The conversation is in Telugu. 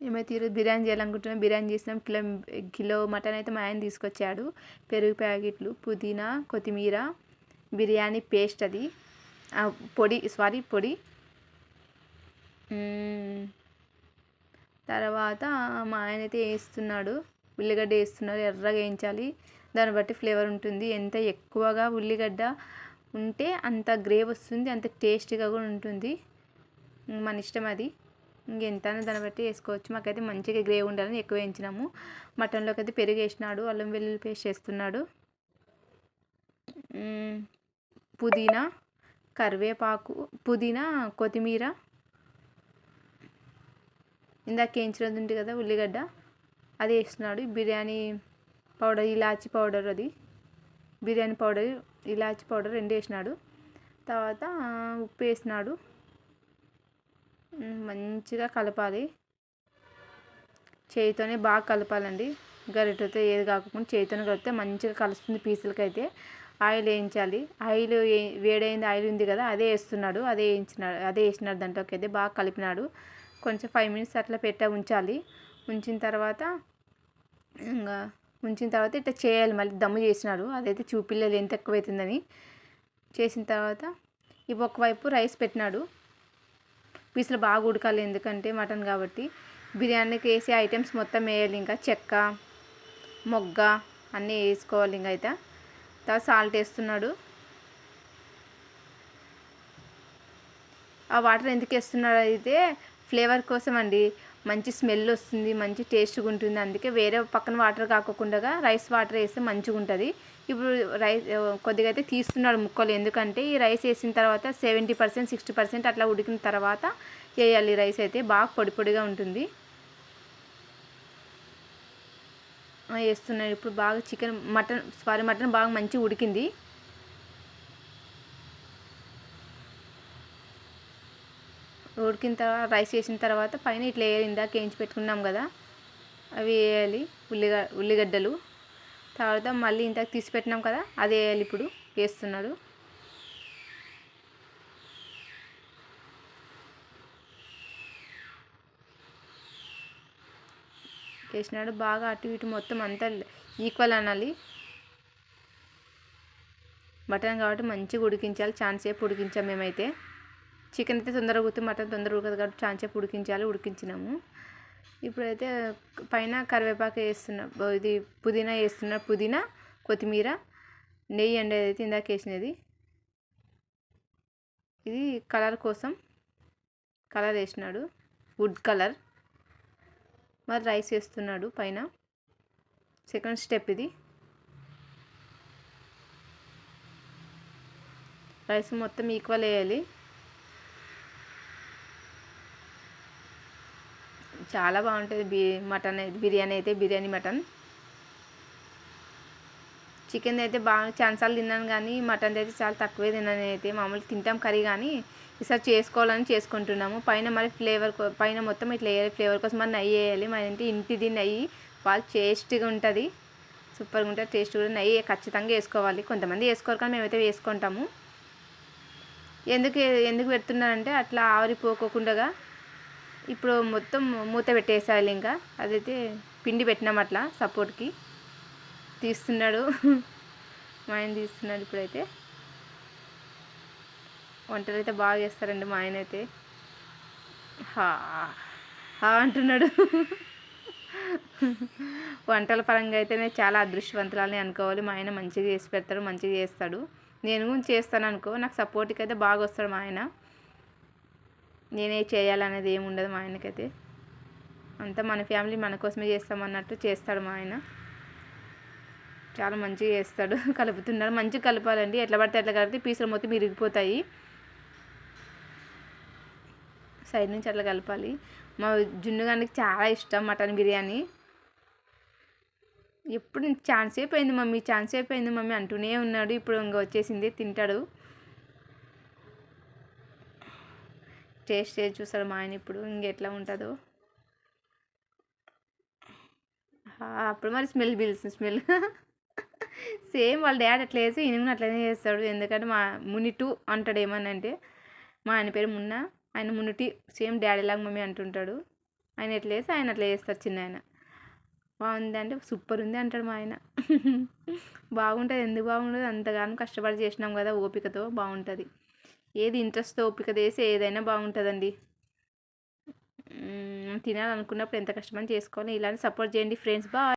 మేమైతే ఈరోజు బిర్యానీ చేయాలనుకుంటున్నాం. బిర్యానీ చేసినాం. కిలో కిలో మటన్ అయితే మా ఆయన తీసుకొచ్చాడు. పెరుగు ప్యాకెట్లు పుదీనా కొత్తిమీర బిర్యానీ పేస్ట్ అది. పొడి సారీ పొడి. తర్వాత మా ఆయన అయితే వేస్తున్నాడు. ఉల్లిగడ్డ వేస్తున్నారు. ఎర్రగా వేయించాలి. దాన్ని బట్టి ఫ్లేవర్ ఉంటుంది. ఎంత ఎక్కువగా ఉల్లిగడ్డ ఉంటే అంత గ్రేవ్ వస్తుంది. అంత టేస్టీగా కూడా ఉంటుంది. మన ఇష్టం అది. ఇంకెంత దాన్ని బట్టి వేసుకోవచ్చు. మాకైతే మంచిగా గ్రేవ్ ఉండాలని ఎక్కువ వేయించినాము. మటన్లోకి అయితే పెరుగు వేసినాడు అల్లం వెల్లుల్లి పేస్ట్ చేస్తున్నాడు. పుదీనా కరివేపాకు పుదీనా కొత్తిమీర. ఇందాక వేయించినది ఉంది కదా ఉల్లిగడ్డ అది వేస్తున్నాడు. బిర్యానీ పౌడర్ ఇలాచి పౌడర్ అది. బిర్యానీ పౌడర్ ఇలాచి పౌడర్ రెండు వేసినాడు. తర్వాత ఉప్పు వేసినాడు. మంచిగా కలపాలి. చేయితోనే బాగా కలపాలండి. గరిటెతో ఏది కాకుండా చేయితోనే కలిపితే మంచిగా కలుస్తుంది పీసులకి అయితే ఆయిల్ వేయించాలి. ఆయిల్ వేడైంది ఆయిల్ ఉంది కదా అదే వేస్తున్నాడు. అదే వేయించినాడు అదే వేసినాడు దాంట్లోకి అయితే బాగా కలిపినాడు. కొంచెం ఫైవ్ మినిట్స్ అట్లా పెట్ట ఉంచాలి. ఉంచిన తర్వాత ఇంకా ఉంచిన తర్వాత ఇట్లా చేయాలి. మళ్ళీ దమ్ము చేసినాడు. అదైతే చూపిల్లలు ఎంత ఎక్కువ అవుతుందని చేసిన తర్వాత ఇవి ఒకవైపు రైస్ పెట్టినాడు. పీసులు బాగా ఉడకాలి ఎందుకంటే మటన్ కాబట్టి. బిర్యానీకి వేసే ఐటమ్స్ మొత్తం వేయాలి. ఇంకా చెక్క మొగ్గ అన్నీ వేసుకోవాలి ఇంకా అయితే. తర్వాత సాల్ట్ వేస్తున్నాడు. ఆ వాటర్ ఎందుకు వేస్తున్నాడు అయితే ఫ్లేవర్ కోసం అండి మంచి స్మెల్ వస్తుంది మంచి టేస్ట్గా ఉంటుంది. అందుకే వేరే పక్కన వాటర్ కాకుండా రైస్ వాటర్ వేస్తే మంచిగా ఉంటుంది. ఇప్పుడు రైస్ కొద్దిగా అయితే తీస్తున్నాడు ముక్కలు. ఎందుకంటే ఈ రైస్ వేసిన తర్వాత సెవెంటీ పర్సెంట్ సిక్స్టీ పర్సెంట్ అట్లా ఉడికిన తర్వాత వేయాలి. రైస్ అయితే బాగా పొడి పొడిగా ఉంటుంది. వేస్తున్నాడు. ఇప్పుడు బాగా చికెన్ మటన్ సారీ మటన్ బాగా మంచిగా ఉడికింది. ఉడికిన తర్వాత రైస్ వేసిన తర్వాత పైన ఇట్లా వేయాలి. ఇందాక వేయించి పెట్టుకున్నాం కదా అవి వేయాలి. ఉల్లిగ ఉల్లిగడ్డలు. తర్వాత మళ్ళీ ఇంతకు తీసి పెట్టినాం కదా అది వేయాలి ఇప్పుడు. వేస్తున్నాడు. వేసినాడు. బాగా అటు ఇటు మొత్తం అంతా ఈక్వల్ అనాలి. మటన్ కాబట్టి మంచిగా ఉడికించాలి. ఛాన్స్ సేపు ఉడికించాం మేమైతే. చికెన్ అయితే తొందరగా ఉడితే మటన్ తొందరగా ఉడకదు కాబట్టి ఛాన్స్ ఉడికించాలి ఉడికించినాము. ఇప్పుడైతే పైన కరివేపాకు వేస్తున్నా ఇది పుదీనా వేస్తున్నా పుదీనా కొత్తిమీర నెయ్యి అండి అయితే ఇందాక వేసినది. ఇది కలర్ కోసం కలర్ వేసినాడు వుడ్ కలర్. మరి రైస్ వేస్తున్నాడు పైన. సెకండ్ స్టెప్ ఇది. రైస్ మొత్తం ఈక్వల్ వేయాలి. చాలా బాగుంటుంది బి మటన్ అయితే బిర్యానీ అయితే బిర్యానీ మటన్. చికెన్ అయితే బాగా చాలాసార్లు తిన్నాను కానీ మటన్ అయితే చాలా తక్కువే తిన్నాను అయితే మామూలు తింటాం కర్రీ కానీ ఈసారి చేసుకోవాలని చేసుకుంటున్నాము. పైన మరి ఫ్లేవర్ పైన మొత్తం ఇట్లా వేయాలి. ఫ్లేవర్ కోసం మరి నెయ్యి వేయాలి. మన ఇంటిది నెయ్యి. బాగా టేస్ట్గా ఉంటుంది. సూపర్గా ఉంటుంది. టేస్ట్ కూడా నెయ్యి ఖచ్చితంగా వేసుకోవాలి. కొంతమంది వేసుకోరు కానీ మేమైతే వేసుకుంటాము. ఎందుకు ఎందుకు పెడుతున్నారంటే అట్లా ఆవిరిపోకోకుండా ఇప్పుడు మొత్తం మూత పెట్టేసేయాలి ఇంకా. అదైతే పిండి పెట్టినాం అట్లా సపోర్ట్కి. తీస్తున్నాడు. మా ఆయన తీస్తున్నాడు ఇప్పుడైతే. వంటలు అయితే బాగా చేస్తారండి మా ఆయన అయితే. హా హా అంటున్నాడు. వంటల పరంగా అయితేనే చాలా అదృష్టవంతులని అనుకోవాలి. మా ఆయన మంచిగా చేసి పెడతాడు మంచిగా చేస్తాడు. నేను చేస్తాను అనుకో నాకు సపోర్ట్కి అయితే బాగా వస్తాడు మా ఆయన. నేనే చేయాలనేది ఏమి ఉండదు మా ఆయనకైతే. అంతా మన ఫ్యామిలీ మన కోసమే చేస్తామన్నట్టు చేస్తాడు మా ఆయన. చాలా మంచిగా చేస్తాడు. కలుపుతున్నాడు మంచిగా కలపాలండి. ఎట్లా పడితే ఎట్లా కలిపితే పీసులు మొత్తం ఇరిగిపోతాయి. సైడ్ నుంచి అట్లా కలపాలి. మా జున్నుగానికి చాలా ఇష్టం మటన్ బిర్యానీ. ఎప్పుడు ఛాన్స్ అయిపోయింది మమ్మీ? ఛాన్స్ అయిపోయింది మమ్మీ? అంటూనే ఉన్నాడు. ఇప్పుడు ఇంకా వచ్చేసింది. తింటాడు. టేస్ట్ చేసి చూస్తాడు మా ఆయన ఇప్పుడు. ఇంకెట్లా ఉంటుందో. అప్పుడు మరి స్మెల్ పిలుస్తుంది స్మెల్. సేమ్ వాళ్ళ డాడీ అట్లా వేసి ఈయన అట్లనే చేస్తాడు. ఎందుకంటే మా మునిటు అంటాడు ఏమని అంటే మా ఆయన పేరు మున్న ఆయన మునిటి సేమ్ డాడీ లాగా మమ్మీ అంటుంటాడు. ఆయన ఎట్లా వేసి ఆయన అట్లా చేస్తారు చిన్న ఆయన. బాగుంది అంటే సూపర్ ఉంది అంటాడు మా ఆయన. బాగుంటుంది ఎందుకు బాగుండదు? అంతగానో కష్టపడి చేసినాం కదా ఓపికతో బాగుంటుంది. ఏది ఇంట్రెస్ట్ ఓపిక చేసి ఏదైనా బాగుంటుందండి. తినాలనుకున్నప్పుడు ఎంత కష్టమని చేసుకోవాలి. ఇలానే సపోర్ట్ చేయండి ఫ్రెండ్స్. బాయ్.